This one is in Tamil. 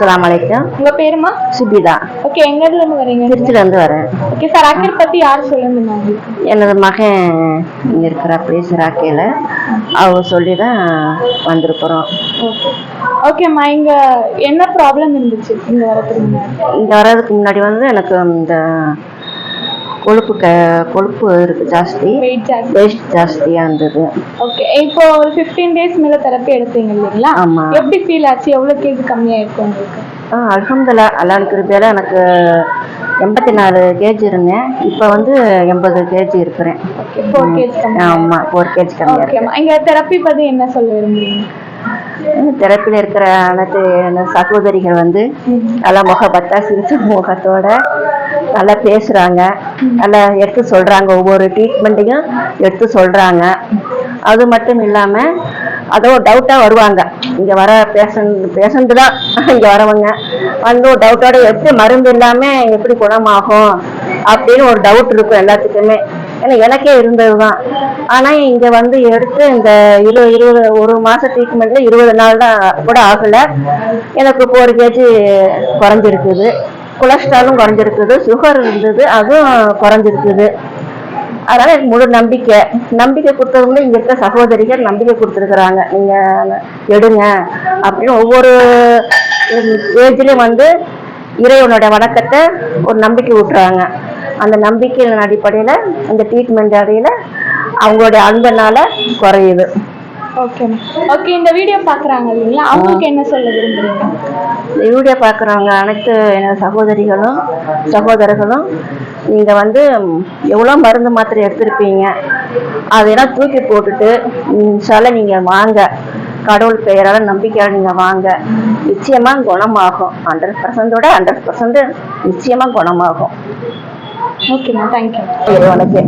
அஸ்ஸலாமு அலைக்கும். உங்க பேருமா? சுபிதா. ஓகே எங்க இதுல இருந்து வரீங்க? திருச்சிலேருந்து வரேன். ஓகே சார் அக்கர் பத்தி யார் சொல்லுங்க எனது மகன் இங்கே இருக்கிறாப்படி சிராக்கையில் அவ சொல்லி தான் வந்திருக்கிறோம் ஓகே ஓகேம்மா இங்க என்ன ப்ராப்ளம் இருந்துச்சு? இங்க வரதுக்கு முன்னாடி. இங்கே வர்றதுக்கு முன்னாடி வந்து எனக்கு இந்த கொழுப்பு க கொழுப்பு இருக்கு ஜாஸ்தி. வெயிட் ஜாஸ்தி. வேஸ்ட் ஜாஸ்தியாக இருந்தது. ஓகே இப்போ ஒரு ஃபிஃப்டீன் டேஸ் மேல தெரப்பி எடுத்தீங்க இல்லைங்களா? ஆமா. எப்படி ஃபீல் ஆச்சு? எவ்வளவு கேஜி கம்மியாயிருக்கு உங்களுக்கு? ஆ அல்ஹம்துல்லா அல்லாஹ் கிருபையால எனக்கு எண்பத்தி நாலு கேஜி இருந்தேன். இப்போ வந்து எண்பது கேஜி இருக்கிறேன். ஓகே ஃபோர் கேஜி கம்மி ஆமாம் ஃபோர் கேஜி கம்மியாக இருக்கு. ஓகேம்மா இங்க தெரப்பி பத்தி என்ன சொல்ல விரும்புறீங்க? தெரப்பில் இருக்கிற அனைத்து சகோதரிகள் வந்து நல்லா முகபத்தா சிரிச்ச முகத்தோட நல்லா பேசுகிறாங்க நல்லா எடுத்து சொல்கிறாங்க ஒவ்வொரு ட்ரீட்மெண்ட்டையும் எடுத்து சொல்கிறாங்க அது மட்டும் இல்லாமல் அதோ டவுட்டாக வருவாங்க. இங்கே வர பேஷண்ட் பேஷண்ட்டு தான் இங்கே வரவங்க. வந்து ஒரு டவுட்டோட எப்படி மருந்து இல்லாமல் எப்படி குணமாகும் அப்படின்னு ஒரு டவுட் இருக்கும் எல்லாத்துக்குமே. ஏன்னா எனக்கே இருந்தது தான் ஆனால் இங்கே வந்து எடுத்து இந்த இருபது இருபது ஒரு மாதம் ட்ரீட்மெண்ட்டில் இருபது நாள் தான் கூட ஆகலை. எனக்கு ஃபோர் கேஜி குறைஞ்சிருக்குது. கொலஸ்ட்ராலும் குறைஞ்சிருக்குது சுகர் இருந்தது அதுவும் குறைஞ்சிருக்குது. அதனால் எனக்கு முழு நம்பிக்கை. நம்பிக்கை கொடுத்தவங்களும் இங்கே இருக்க சகோதரிகள் நம்பிக்கை கொடுத்துருக்குறாங்க. நீங்கள் எடுங்க அப்படின்னு ஒவ்வொரு ஏஜ்லேயும் வந்து இறைவனோட வணக்கத்தை ஒரு நம்பிக்கை விட்டுறாங்க அந்த நம்பிக்கையின் அடிப்படையில் அந்த ட்ரீட்மெண்ட் அடையில் அவங்களுடைய அன்பனால் குறையுது. ஓகேம்மா ஓகே இந்த வீடியோ பாக்குறாங்க இல்லைங்களா? அவங்களுக்கு என்ன சொல்ல விரும்புறீங்க? இந்த வீடியோ பார்க்குறவங்க அனைத்து எனது சகோதரிகளும் சகோதரர்களும் நீங்கள் வந்து எவ்வளோ மருந்து மாத்திரை எடுத்திருப்பீங்க அதையெல்லாம் தூக்கி போட்டுட்டு இன்ஷால்ல நீங்கள் வாங்க. கடவுள் பெயரால் நம்பிக்கையால் நீங்கள் வாங்க. நிச்சயமாக குணமாகும். ஹண்ட்ரட் பர்சன்டோட ஹண்ட்ரட் பர்சன்ட் நிச்சயமாக குணமாகும். ஓகேம்மா தேங்க்யூ இறைவனுக்கு.